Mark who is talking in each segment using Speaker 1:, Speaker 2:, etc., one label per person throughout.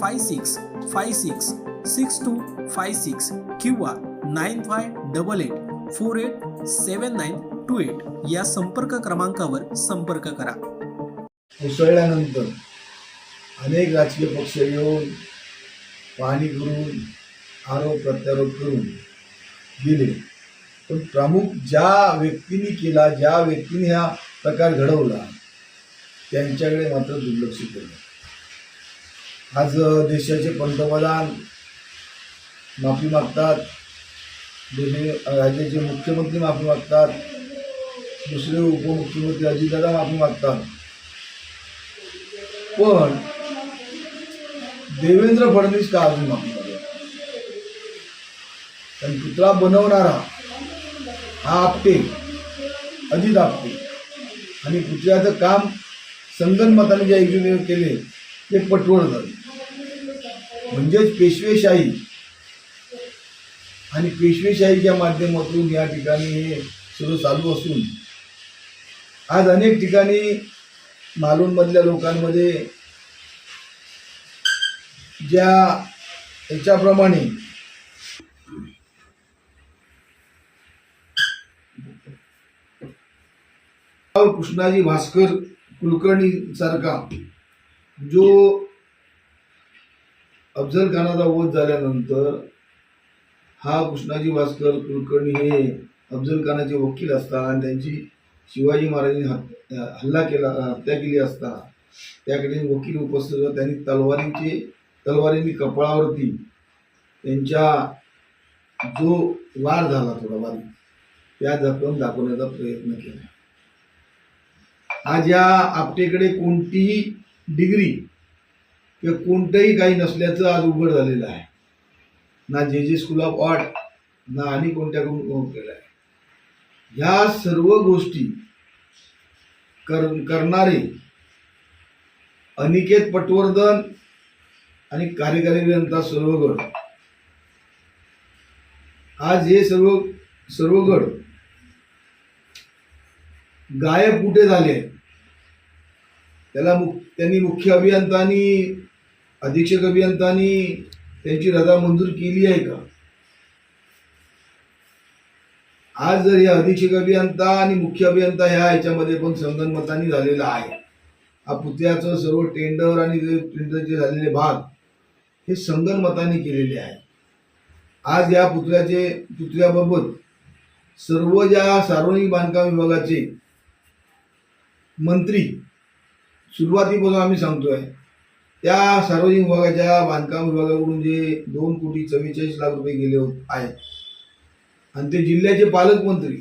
Speaker 1: five six five six six two five six किंवा nine five double eight four eight seven nine two eight या संपर्क क्रमांकावर संपर्क करा.
Speaker 2: उसळल्यानंतर अनेक राजकीय पक्ष येऊन पाहणी करून आरोप प्रत्यारोप करून दिले. पण प्रमुख ज्या व्यक्तींनी केला ज्या व्यक्तीने हा प्रकार घडवला त्यांच्याकडे मात्र दुर्लक्ष केलं. आज देशाचे पंतप्रधान माफी मागतात. राज्याचे मुख्यमंत्री माफी मागतात. दुसरे उपमुख्यमंत्री अजितदादा माफी मागतात. पण देवेंद्र फडणवीस का अजून माफी मागेल कारण पुतळा बनवणारा हा आपटे अजित आपटे. आणि पुतळ्याचं काम संगनमताने जे एक्झिक्युटिव्ह केले ते पटवण झालं म्हणजेच पेशवेशाही. आणि पेशवेशाहीच्या माध्यमातून या ठिकाणी हे सर्व चालू असून आज अनेक ठिकाणी मालवणमधल्या लोकांमध्ये ज्या याच्याप्रमाणे कृष्णाजी भास्कर कुलकर्णी सारखा जो अफजल खानाचा वध झाल्यानंतर हा कृष्णाजी भास्कर कुलकर्णी हे अफजल खानाचे वकील असतात आणि त्यांची शिवाजी महाराजांनी हल्ला केला हत्या केली असता त्याकडे वकील उपस्थित होता. त्यांनी तलवारीचे तलवारींनी कपाळावरती त्यांच्या जो वार झाला थोडा वारी त्या जखम दाखवण्याचा प्रयत्न केला. आज या आपटेकडे कोणतीही डिग्री किंवा कोणतंही काही नसल्याचं आज उघड झालेलं आहे. ना जे जे स्कूल ऑफ आर्ट ना आणि कोणत्याकडून केलं आहे ह्या सर्व गोष्टी कर करणारे अनिकेत पटवर्धन आणि कार्यकारी अभियंता सर्वगड. आज हे सर्व सर्वगड गायब कुठे झाले? त्याला मुख त्यांनी मुख्य अभियंतानी अधीक्षक अभियंतानी त्यांची रजा मंजूर केली आहे का? आज जर हे अधीक्षक अभियंता आणि मुख्य अभियंता ह्या याच्यामध्ये पण संगनमतानी झालेला आहे. हा पुतळ्याचं सर्व टेंडर आणि टेंडरचे झालेले भाग हे संगनमताने केलेले आहे आज या पुतळ्याचे पुतळ्याबाबत सर्व ज्या सार्वजनिक बांधकाम विभागाचे मंत्री सुरुवातीपासून आम्ही सांगतोय. त्या सार्वजनिक विभागाच्या बांधकाम विभागाकडून जे दोन कोटी चव्वेचाळीस लाख रुपये गेले होत आहेत. आणि ते जिल्ह्याचे पालकमंत्री.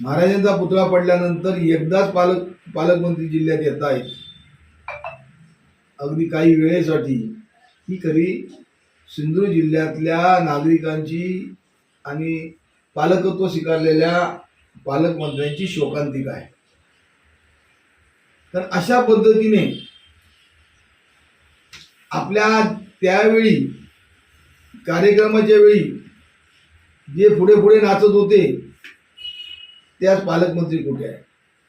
Speaker 2: महाराजांचा पुतळा पडल्यानंतर एकदाच पालक पालकमंत्री जिल्ह्यात येत आहेत. अगदी काही वेळेसाठी ही खरी सिंधुदुर्ग जिल्ह्यातल्या नागरिकांची आणि पालकत्व स्वीकारलेल्या पालकमंत्र्यांची शोकांतिका आहे. तर अशा पद्धतीने आपल्या त्यावेळी कार्यक्रमाच्या वेळी जे पुढे पुढे नाचत होते त्याच पालकमंत्री कुठे आहे?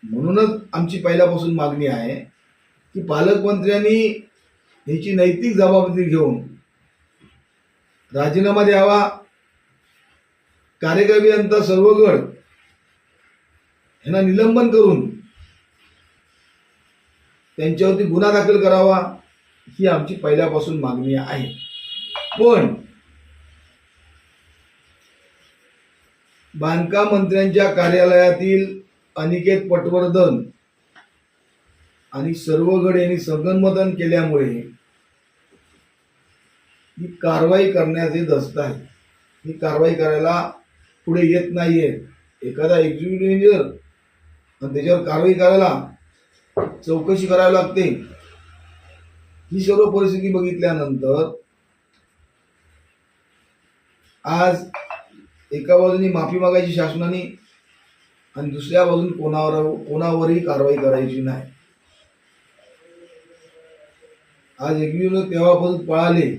Speaker 2: म्हणूनच आमची पहिल्यापासून मागणी आहे की पालकमंत्र्यांनी ह्याची नैतिक जबाबदारी घेऊन राजीनामा द्यावा. कार्यकारी अभियंता सर्व गट यांना निलंबन करून त्यांच्यावरती गुन्हा दाखल करावा ही आमची पहिल्यापासून मागणी आहे. पण बांधकाम मंत्र्यांच्या कार्यालयातील अनिकेत पटवर्धन आणि सर्व गड यांनी संगनमतन केल्यामुळे ही कारवाई करण्याचे दस्त आहे ही कारवाई करायला पुढे येत नाहीये. एखादा एक्झिक्युटिव्ह इंजिनियर आणि त्याच्यावर कारवाई करायला चौकशी करावी लागते. ही सर्व परिस्थिती बघितल्यानंतर आज एका बाजूनी माफी मागायची शासनाने आणि दुसऱ्या बाजून कोणावर कोणावरही कारवाई करायची नाही. आज एक्झिक्युटिव्ह तेव्हापासून पळाले.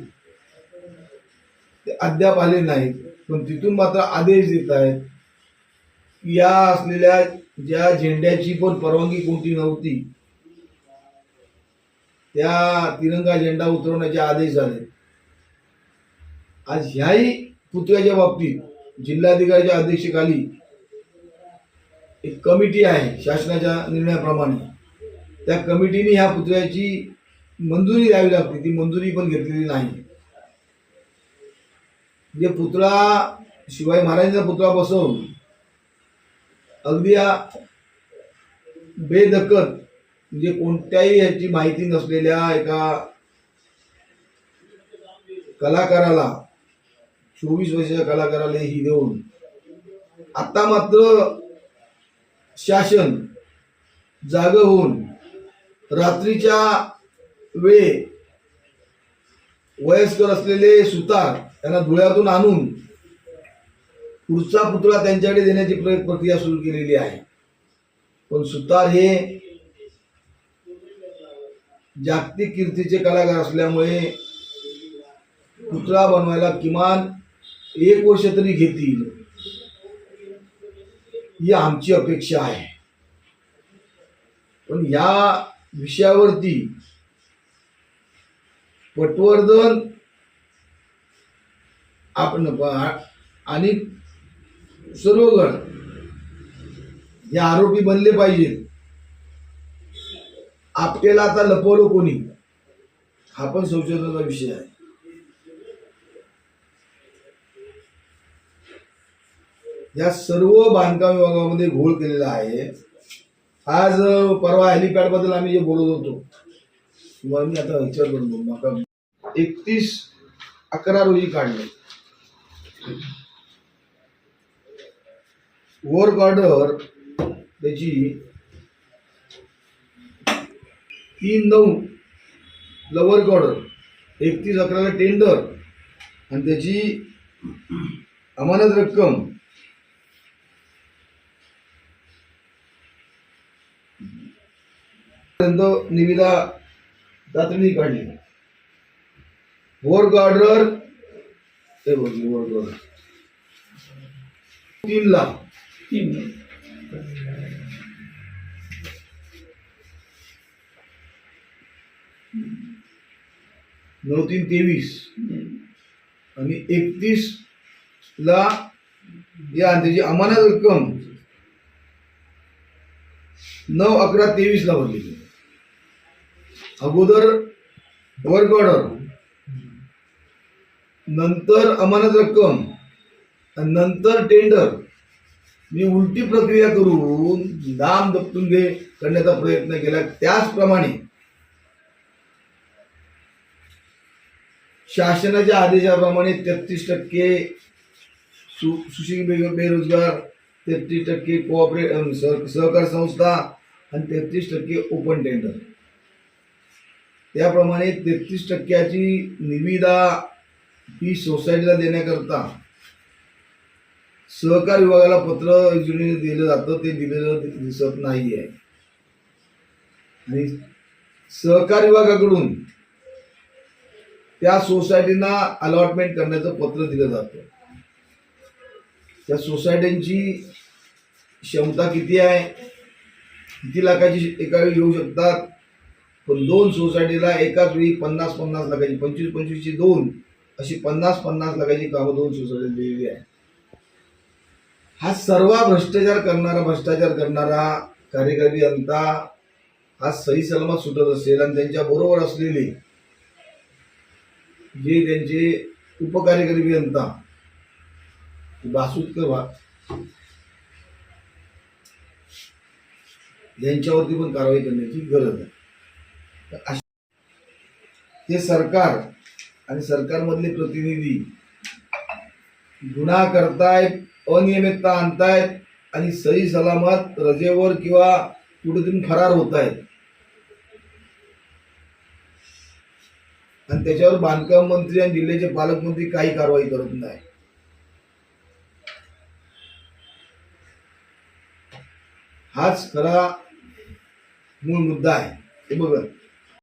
Speaker 2: ते अद्याप आले नाहीत. पण तिथून मात्र आदेश देत आहेत. या असलेल्या ज्या झेंड्याची पण परवानगी कोणती नव्हती त्या तिरंगा झेंडा उतरवण्याचे आदेश झाले. आज ह्याही पुतळ्याच्या बाबतीत जिल्हाधिकाऱ्याच्या अध्यक्षतेखाली एक कमिटी आहे शासनाच्या निर्णयाप्रमाणे. त्या कमिटीने ह्या पुतळ्याची मंजुरी द्यावी लागते ती मंजुरी पण घेतलेली नाही. जे पुतळा शिवाजी महाराजांचा पुतळा बसवून अगदी या बेदखल म्हणजे कोणत्याही याची माहिती नसलेल्या एका कलाकाराला चोवीस वर्षाच्या कलाकाराला ही देऊन आता मात्र शासन जाग होऊन रात्रीच्या वेळे वयस्कर असलेले सुतार त्यांना धुळ्यातून आणून पुढचा पुतळा त्यांच्याकडे देण्याची प्रक्रिया सुरू केलेली आहे. पण सुतार हे जागतिक कीर्तीचे कलाकार असल्यामुळे पुतळा बनवायला किमान एक वर्ष तरी घेतील ही आमची अपेक्षा आहे. पण या विषयावरती पटवर्धन आपण आणि सर्वगण हे आरोपी बनले पाहिजेत आपल्याला आता लपवलं कोणी? हा पण संशोधनाचा विषय आहे. या सर्व बांधकाम विभागामध्ये घोळ केलेला आहे. आज परवा हेलिपॅडबद्दल आम्ही जे बोलत होतो मग मी आता विचार करतो एकतीस अकरा रोजी काढले. वर बॉर्डर त्याची तीन नऊ लवर बॉर्डर ऑर्डर एकतीस अकराला टेंडर आणि त्याची अमानत रक्कम निविदा तातडीने काढली. वर्क ऑर्डर हे बघ वर्क ऑर्डर तीन लाख नऊ तीन तेवीस. आणि एकतीस ला या त्याची अमानत रक्कम नऊ अकरा तेवीस ला भरली अगोदर वर्क ऑर्डर नंतर अमानत रक्कम आणि नंतर टेंडर मी उलटी प्रक्रिया करून दाम दपटून घे करण्याचा प्रयत्न केला. त्याचप्रमाणे शासनाच्या आदेशाप्रमाणे तेहतीस टक्के सु सुशील बे- बेरोजगार तेहतीस टक्के कोऑपरेट सह सहकार संस्था आणि तेहतीस टक्के ओपन टेंडर त्याप्रमाणे तेहतीस टक्क्याची निविदा ही सोसायटीला देण्याकरता सहकार विभागाला पत्र योजनेने दिलं जातं ते दिलेलं दिसत नाही आहे आणि सहकार विभागाकडून त्या सोसायटीना अलॉटमेंट करण्याचं पत्र दिलं जातं. त्या सोसायट्यांची क्षमता किती आहे? किती लाखाची एकावेळी येऊ शकतात? पण दोन सोसायटीला एकाच वेळी पन्नास पन्नास लाखाची पंचवीस पंचवीसची दोन अशी पन्नास पन्नास लाखाची कामं दोन सोसायटी दिलेली आहे हा सर्व भ्रष्टाचार करणारा भ्रष्टाचार करणारा कार्यकारी अंता हा सही सलामत सुटत असेल आणि त्यांच्या बरोबर असलेले जे त्यांचे उपकार्यकारी अभियंता बासुदकर वा यांच्यावरती पण कारवाई करण्याची गरज आहे. ते हे सरकार आणि सरकारमधले प्रतिनिधी गुन्हा करतायत अनियमितता आणतायत आणि सही सलामत रजेवर किंवा कुठेतून फरार होत आहेत आणि त्याच्यावर बांधकाम मंत्री आणि जिल्ह्याचे पालकमंत्री काही कारवाई करत नाही. हाच खरा मूळ मुद्दा आहे. हे बघा.